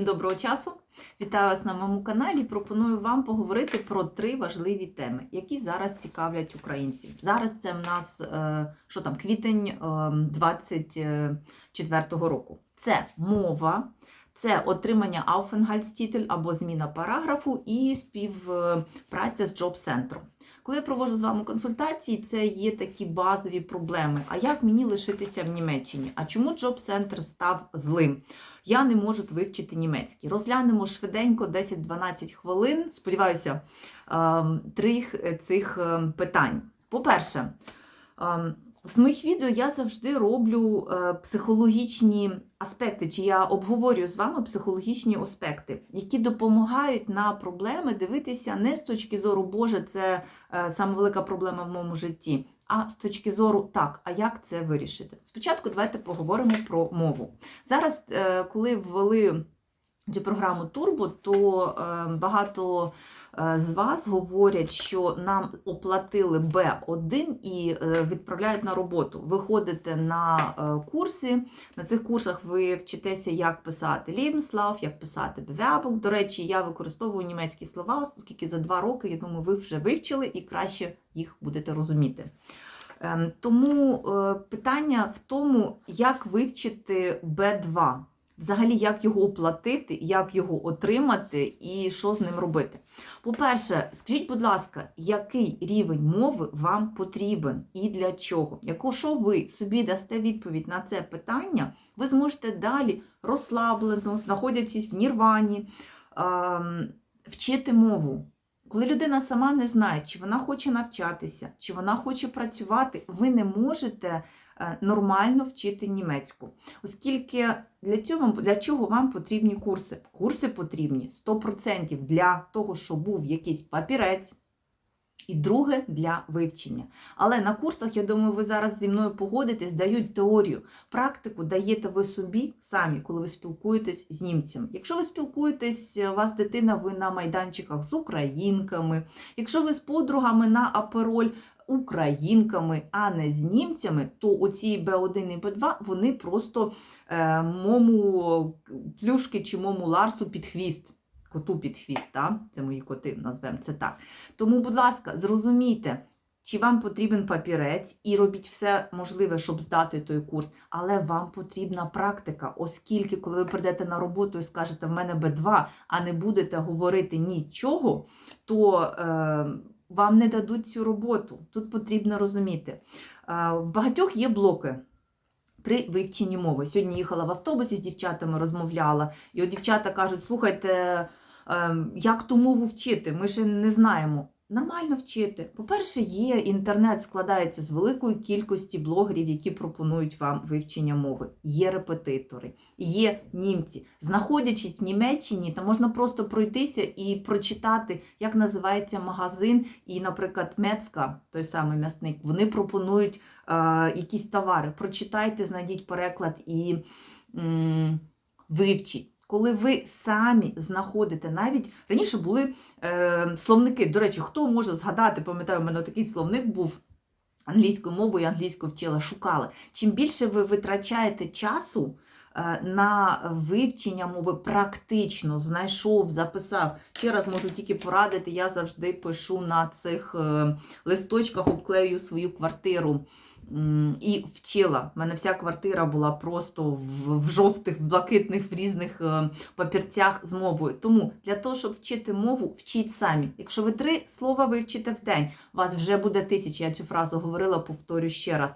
Всім доброго часу! Вітаю вас на моєму каналі. Пропоную вам поговорити про три важливі теми, які зараз цікавлять українців. Зараз це в нас е, що там, квітень е, 24-го року. Це мова, це отримання Aufenthaltstitel або зміна параграфу і співпраця з джоб-центром. Коли я проводжу з вами консультації, це є такі базові проблеми. А як мені лишитися в Німеччині? А чому джоб-центр став злим? Я не можу вивчити німецький. Розглянемо швиденько 10-12 хвилин. Сподіваюся, трих три цих ем, питань. По-перше, ем, в своїх відео я завжди роблю е, психологічні аспекти, чи я обговорюю з вами психологічні аспекти, які допомагають на проблеми дивитися не з точки зору Боже, це е, саме велика проблема в моєму житті, а з точки зору так, а як це вирішити? Спочатку давайте поговоримо про мову. Зараз, е, коли ввели цю програму Турбо, то багато з вас говорять, що нам оплатили Б1 і відправляють на роботу. Ви ходите на курси. На цих курсах ви вчитеся, як писати Lebenslauf, як писати Bewerbung. До речі, я використовую німецькі слова, оскільки за два роки, я думаю, ви вже вивчили і краще їх будете розуміти. Тому питання в тому, як вивчити Б2. Взагалі, як його оплатити, як його отримати і що з ним робити. По-перше, скажіть, будь ласка, який рівень мови вам потрібен і для чого? Якщо ви собі дасте відповідь на це питання, ви зможете далі розслаблено, знаходячись в нірвані, вчити мову. Коли людина сама не знає, чи вона хоче навчатися, чи вона хоче працювати, ви не можете нормально вчити німецьку. Оскільки для цього для чого вам потрібні курси? Курси потрібні 100% для того, щоб був якийсь папірець. І друге для вивчення. Але на курсах, я думаю, ви зараз зі мною погодитесь, дають теорію. Практику даєте ви собі самі, коли ви спілкуєтесь з німцями. Якщо ви спілкуєтесь, у вас дитина, ви на майданчиках з українками, якщо ви з подругами на апероль українками, а не з німцями, то оці Б1 і Б2 вони просто е, мому плюшки чи мому ларсу під хвіст. Коту під хвіст, так? це мої коти, назвемо це так. Тому, будь ласка, зрозумійте, чи вам потрібен папірець, і робіть все можливе, щоб здати той курс, але вам потрібна практика, оскільки, коли ви прийдете на роботу і скажете, в мене Б2, а не будете говорити нічого, то. Е, вам не дадуть цю роботу. Тут потрібно розуміти. В багатьох є блоки. При вивченні мови. Сьогодні їхала в автобусі з дівчатами, розмовляла, і от дівчата кажуть: слухайте, ем, як ту мову вчити? Ми ще не знаємо нормально вчити. По-перше, є інтернет складається з великої кількості блогерів, які пропонують вам вивчення мови. Є репетитори, є німці. Знаходячись в Німеччині, там можна просто пройтися і прочитати, як називається магазин, і, наприклад, Мецка, той самий м'ясник, вони пропонують е, якісь товари. Прочитайте, знайдіть переклад і м, вивчіть коли ви самі знаходите навіть раніше були е, словники. До речі, хто може згадати, пам'ятаю, у мене такий словник був. Англійською мовою англійську вчила, шукала. Чим більше ви витрачаєте часу е, на вивчення мови, практично знайшов, записав. Ще раз можу тільки порадити, я завжди пишу на цих е, листочках, обклею свою квартиру і вчила. У мене вся квартира була просто в, в жовтих, в блакитних, в різних е, папірцях з мовою. Тому для того, щоб вчити мову, вчіть самі. Якщо ви три слова вивчите в день, вас вже буде тисяча. Я цю фразу говорила, повторю ще раз.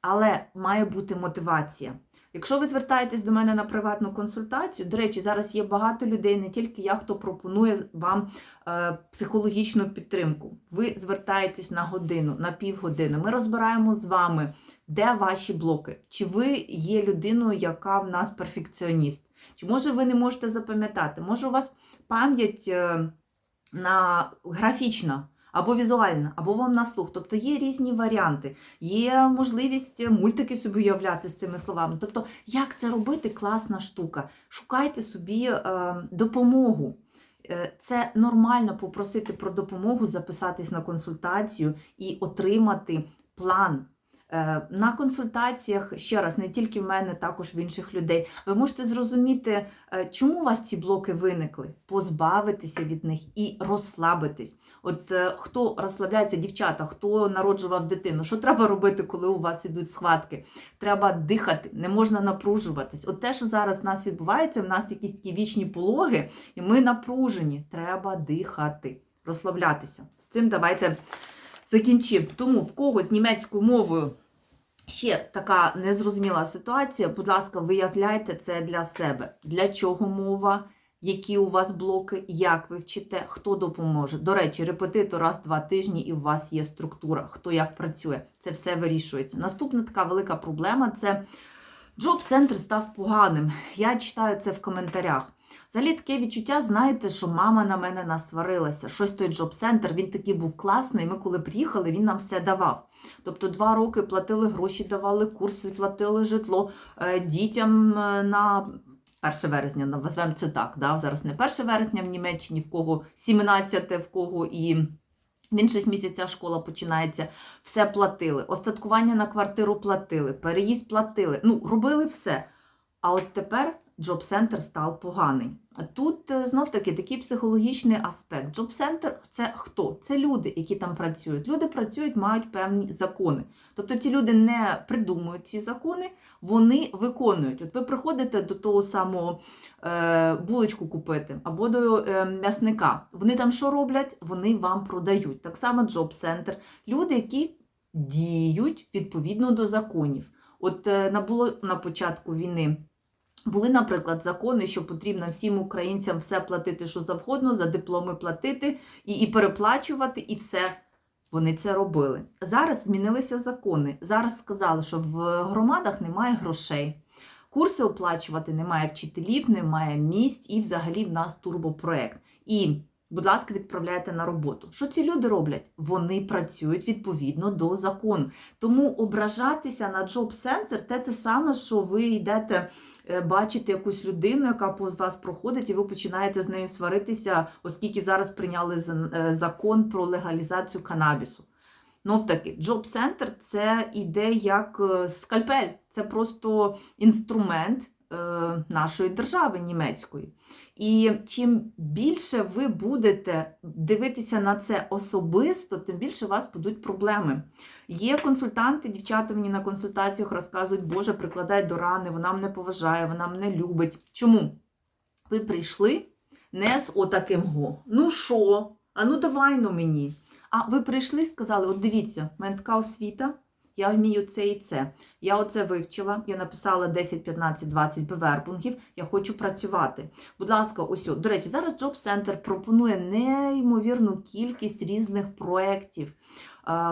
Але має бути мотивація. Якщо ви звертаєтесь до мене на приватну консультацію, до речі, зараз є багато людей, не тільки я, хто пропонує вам е, психологічну підтримку. Ви звертаєтесь на годину, на півгодини. Ми розбираємо з вами, де ваші блоки. Чи ви є людиною, яка в нас перфекціоніст? Чи може ви не можете запам'ятати? Може, у вас пам'ять е, на графічна? Або візуально, або вам на слух. Тобто є різні варіанти, є можливість мультики собі уявляти з цими словами. Тобто, як це робити класна штука. Шукайте собі е, допомогу. Е, це нормально попросити про допомогу, записатись на консультацію і отримати план. Е, На консультаціях, ще раз, не тільки в мене, також в інших людей, ви можете зрозуміти, е, чому у вас ці блоки виникли, позбавитися від них і розслабитись. От е, хто розслабляється, дівчата, хто народжував дитину, що треба робити, коли у вас ідуть схватки? Треба дихати, не можна напружуватись. От те, що зараз в нас відбувається, в нас якісь такі вічні пологи, і ми напружені. Треба дихати, розслаблятися. З цим давайте закінчимо. Тому в кого з німецькою мовою ще така незрозуміла ситуація, будь ласка, виявляйте це для себе. Для чого мова? Які у вас блоки, як ви вчите, хто допоможе. До речі, репетитор раз-два тижні, і у вас є структура, хто як працює. Це все вирішується. Наступна така велика проблема це джоб-центр став поганим. Я читаю це в коментарях. Взагалі таке відчуття, знаєте, що мама на мене насварилася. Щось той джоб-центр, він такий був класний. Ми коли приїхали, він нам все давав. Тобто два роки платили гроші, давали курси, платили житло е, дітям е, на 1 вересня, назвемо це так. Да? Зараз не 1 вересня в Німеччині, в кого 17, в кого і в інших місяцях школа починається. Все платили. Остаткування на квартиру платили, переїзд платили. Ну, робили все. А от тепер джоб-центр став поганий. Тут е, знов таки такий психологічний аспект. Джоб-центр це хто? Це люди, які там працюють. Люди працюють, мають певні закони. Тобто ці люди не придумують ці закони, вони виконують. От ви приходите до того самого е, булочку купити або до е, м'ясника. Вони там що роблять? Вони вам продають. Так само джоб-центр. Люди, які діють відповідно до законів. От е, на було на початку війни. Були, наприклад, закони, що потрібно всім українцям все платити, що завгодно, за дипломи платити і, і переплачувати, і все. Вони це робили. Зараз змінилися закони. Зараз сказали, що в громадах немає грошей. Курси оплачувати немає вчителів, немає місць, і взагалі в нас турбопроект. І, будь ласка, відправляйте на роботу. Що ці люди роблять? Вони працюють відповідно до закону. Тому ображатися на джоб-центр те те саме, що ви йдете е, бачите якусь людину, яка повз вас проходить, і ви починаєте з нею сваритися, оскільки зараз прийняли е, закон про легалізацію канабісу. Знов таки, джоб-центр це іде як е, скальпель, це просто інструмент нашої держави німецької. І чим більше ви будете дивитися на це особисто, тим більше у вас будуть проблеми. Є консультанти, дівчата мені на консультаціях розказують, Боже, прикладай до рани, вона мене поважає, вона мене любить. Чому? Ви прийшли не з отаким го. Ну що? А ну давай ну мені. А ви прийшли і сказали: от дивіться, в мене така освіта, я вмію це і це. Я оце вивчила, я написала 10, 15, 20 бевербунгів, я хочу працювати. Будь ласка, ось. До речі, зараз Job Center пропонує неймовірну кількість різних проєктів.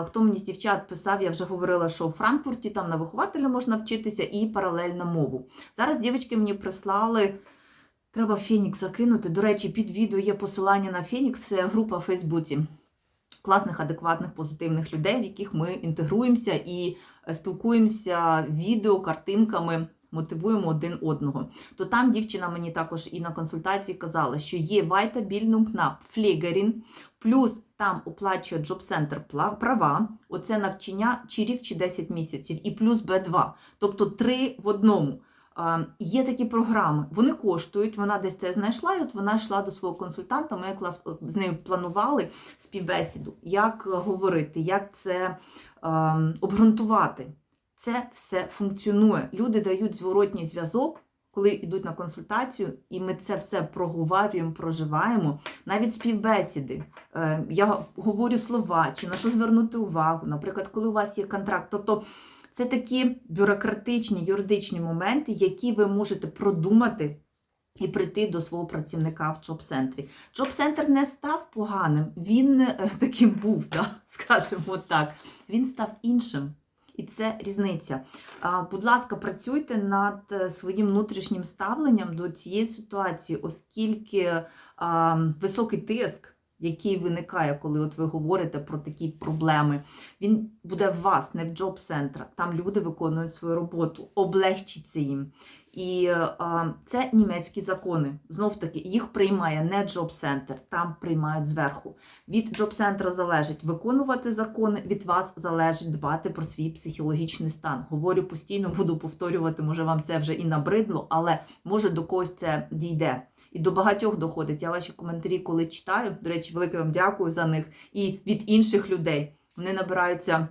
Хто мені з дівчат писав, я вже говорила, що у Франкфурті там на вихователя можна вчитися і паралельно мову. Зараз дівчатки мені прислали. Треба Фенікс закинути. До речі, під відео є посилання на Фенікс, група в Фейсбуці класних, адекватних, позитивних людей, в яких ми інтегруємося і е, спілкуємося відео, картинками, мотивуємо один одного. То там дівчина мені також і на консультації казала, що є на Pflegerin, плюс там оплачує Джоб-центр права, оце навчання чи рік, чи 10 місяців, і плюс Б2, тобто три в одному. Є такі програми, вони коштують, вона десь це знайшла, і от вона йшла до свого консультанта, ми якраз з нею планували співбесіду, як говорити, як це ем, обґрунтувати. Це все функціонує. Люди дають зворотній зв'язок, коли йдуть на консультацію, і ми це все проговорюємо, проживаємо. Навіть співбесіди. Е, я говорю слова, чи на що звернути увагу. Наприклад, коли у вас є контракт. Тобто це такі бюрократичні, юридичні моменти, які ви можете продумати і прийти до свого працівника в джоб-центрі. Джоб-центр не став поганим, він е, таким був, да? скажімо так. Він став іншим. І це різниця. Будь ласка, працюйте над е, своїм внутрішнім ставленням до цієї ситуації, оскільки високий тиск, який виникає, коли от ви говорите про такі проблеми, він буде в вас, не в джоб-центрах. Там люди виконують свою роботу, облегчиться їм. І е, це німецькі закони. Знов таки, їх приймає не Center, там приймають зверху. Від Center залежить виконувати закони, від вас залежить дбати про свій психологічний стан. Говорю постійно, буду повторювати, може вам це вже і набридло, але може до когось це дійде. І до багатьох доходить. Я ваші коментарі, коли читаю. До речі, велике вам дякую за них. І від інших людей вони набираються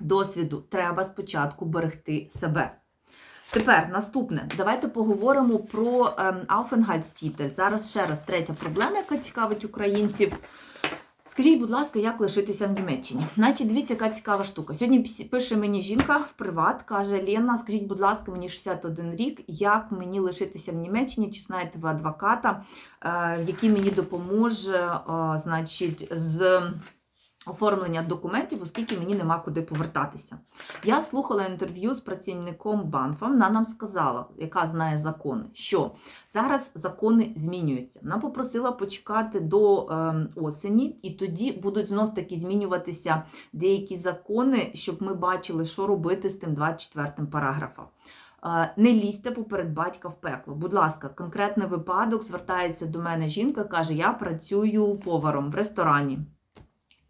досвіду. Треба спочатку берегти себе. Тепер наступне. Давайте поговоримо про ем, Aufenthaltstitel. Зараз ще раз третя проблема, яка цікавить українців. Скажіть, будь ласка, як лишитися в Німеччині? Значить, дивіться, яка цікава штука. Сьогодні пише мені жінка в приват, каже: Лена, скажіть, будь ласка, мені 61 рік, як мені лишитися в Німеччині? Чи знаєте ви адвоката, е, який мені допоможе, е, значить, з оформлення документів, оскільки мені нема куди повертатися. Я слухала інтерв'ю з працівником Банфа. Вона нам сказала, яка знає закони, що зараз закони змінюються. Вона попросила почекати до е, осені, і тоді будуть знов таки змінюватися деякі закони, щоб ми бачили, що робити з тим 24 параграфом. Е, Не лізьте поперед батька в пекло. Будь ласка, конкретний випадок звертається до мене жінка, каже: Я працюю поваром в ресторані.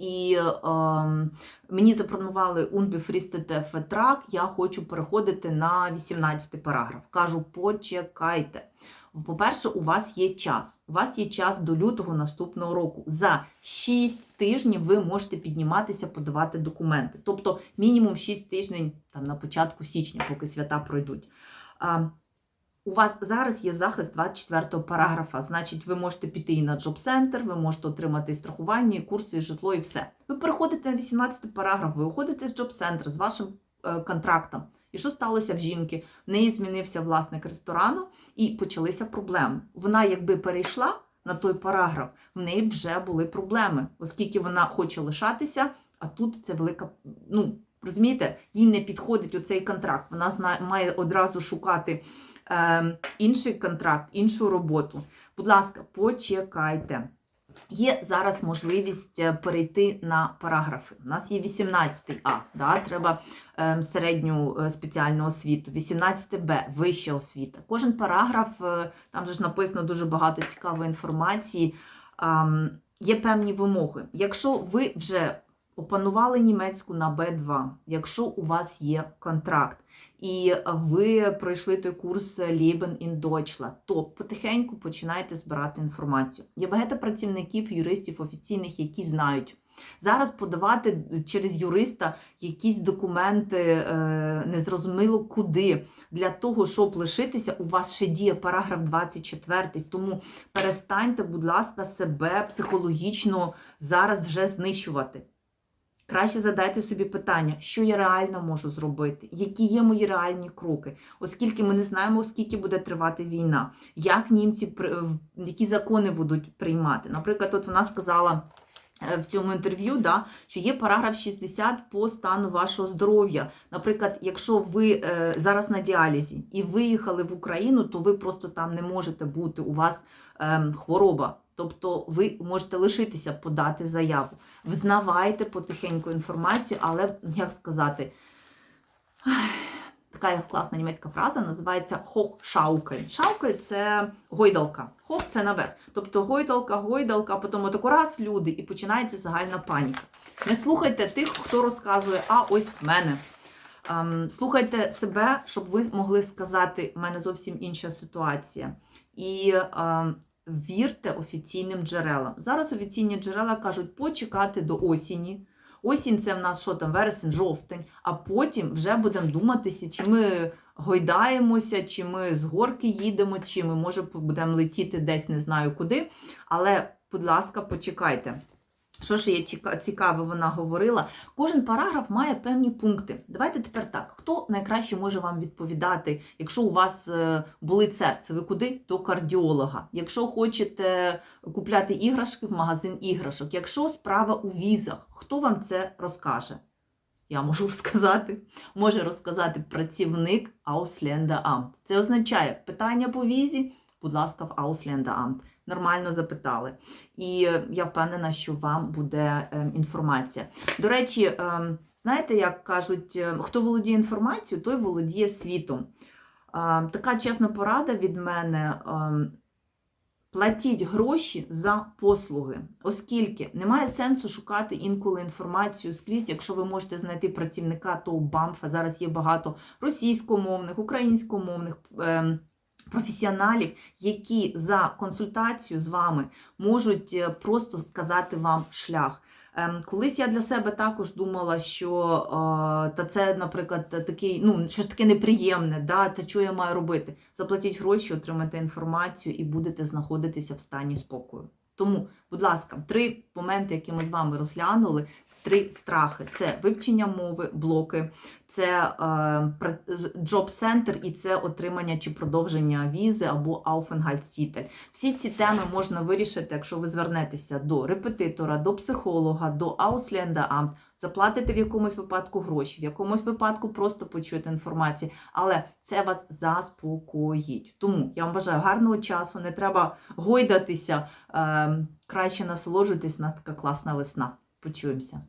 І ем, мені запропонували Unbefristete Vertrag, я хочу переходити на 18 параграф. Кажу, почекайте. По-перше, у вас є час. У вас є час до лютого наступного року. За 6 тижнів ви можете підніматися, подавати документи. Тобто мінімум 6 тижнів там, на початку січня, поки свята пройдуть. У вас зараз є захист 24 параграфа, значить, ви можете піти і на Center, ви можете отримати страхування, і курси, і житло, і все. Ви переходите на 18 параграф, ви виходите з Center з вашим е, контрактом. І що сталося в жінки? В неї змінився власник ресторану і почалися проблеми. Вона, якби перейшла на той параграф, в неї вже були проблеми, оскільки вона хоче лишатися, а тут це велика. ну, Розумієте, їй не підходить оцей контракт. Вона знає, має одразу шукати інший контракт, іншу роботу. Будь ласка, почекайте. Є зараз можливість е, перейти на параграфи. У нас є 18 А, да, треба е, середню е, спеціальну освіту, 18 Б, вища освіта. Кожен параграф, е, там же ж написано дуже багато цікавої інформації. Ам, є певні вимоги. Якщо ви вже опанували німецьку на Б2, якщо у вас є контракт, і ви пройшли той курс Leben in Deutschland, то потихеньку починайте збирати інформацію. Є багато працівників, юристів офіційних, які знають. Зараз подавати через юриста якісь документи е, незрозуміло куди. Для того, щоб лишитися, у вас ще діє параграф 24. Тому перестаньте, будь ласка, себе психологічно зараз вже знищувати. Краще задайте собі питання, що я реально можу зробити, які є мої реальні кроки, оскільки ми не знаємо, скільки буде тривати війна, як німці які закони будуть приймати. Наприклад, от вона сказала. е, В цьому інтерв'ю, да, що є параграф 60 по стану вашого здоров'я. Наприклад, якщо ви е, зараз на діалізі і виїхали в Україну, то ви просто там не можете бути. У вас е, хвороба. Тобто ви можете лишитися, подати заяву. Взнавайте потихеньку інформацію, але як сказати, така класна німецька фраза називається Hochschaukeln. Шаукель це гойдалка. Хоп це наверх. Тобто гойдалка, гойдалка, потім отако раз люди, і починається загальна паніка. Не слухайте тих, хто розказує, а ось в мене. Ем, слухайте себе, щоб ви могли сказати, в мене зовсім інша ситуація. І ем, вірте офіційним джерелам. Зараз офіційні джерела кажуть почекати до осені. Осінь це в нас що там, вересень, жовтень, а потім вже будемо думатися, чи ми гойдаємося, чи ми з горки їдемо, чи ми, може, будемо летіти десь не знаю куди. Але, будь ласка, почекайте. Що ж є ціка- цікаве, вона говорила. Кожен параграф має певні пункти. Давайте тепер так. Хто найкраще може вам відповідати, якщо у вас е, болить серце, ви куди? До кардіолога. Якщо хочете купляти іграшки в магазин іграшок, якщо справа у візах, хто вам це розкаже? Я можу розказати. Може розказати працівник Ausländeраmt. Це означає питання по візі, будь ласка, в Ausländeраmt. Нормально запитали. І я впевнена, що вам буде е, інформація. До речі, е, знаєте, як кажуть, е, хто володіє інформацією, той володіє світом. така чесна порада від мене. ем, Платіть гроші за послуги, оскільки немає сенсу шукати інколи інформацію скрізь, якщо ви можете знайти працівника того БАМФа. Зараз є багато російськомовних, українськомовних ем, професіоналів, які за консультацію з вами можуть е, просто сказати вам шлях. Ем, Колись я для себе також думала, що е, та це, наприклад, такий, ну, щось таке неприємне, да, та що я маю робити? Заплатіть гроші, отримайте інформацію і будете знаходитися в стані спокою. Тому, будь ласка, три моменти, які ми з вами розглянули. Три страхи: це вивчення мови, блоки, це джоб-центр і це отримання чи продовження візи або Aufenthaltstitel. Всі ці теми можна вирішити, якщо ви звернетеся до репетитора, до психолога, до Ausländeраmt, заплатите в якомусь випадку гроші, в якомусь випадку просто почуєте інформацію, але це вас заспокоїть. Тому я вам бажаю гарного часу, не треба гойдатися, е, краще насолоджуйтесь, у нас така класна весна. Почуємося.